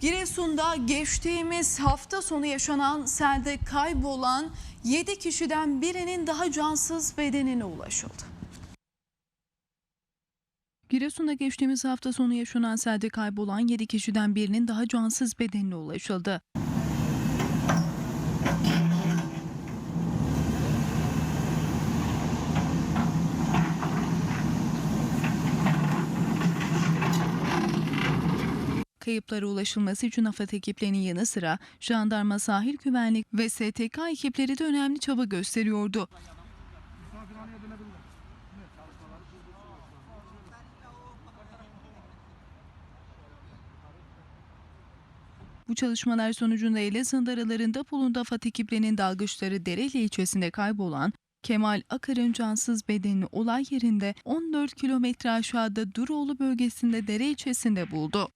Giresun'da geçtiğimiz hafta sonu yaşanan selde kaybolan 7 kişiden birinin daha cansız bedenine ulaşıldı. Giresun'da geçtiğimiz hafta sonu yaşanan selde kaybolan 7 kişiden birinin daha cansız bedenine ulaşıldı. Kayıplara ulaşılması için AFAD ekiplerinin yanı sıra jandarma sahil güvenlik ve STK ekipleri de önemli çaba gösteriyordu. Bu çalışmalar sonucunda Elazığ aralarında bulundu AFAD ekiplerinin dalgıçları Dereli ilçesinde kaybolan Kemal Akar'ın cansız bedenini olay yerinde 14 kilometre aşağıda Duroğlu bölgesinde dere ilçesinde buldu.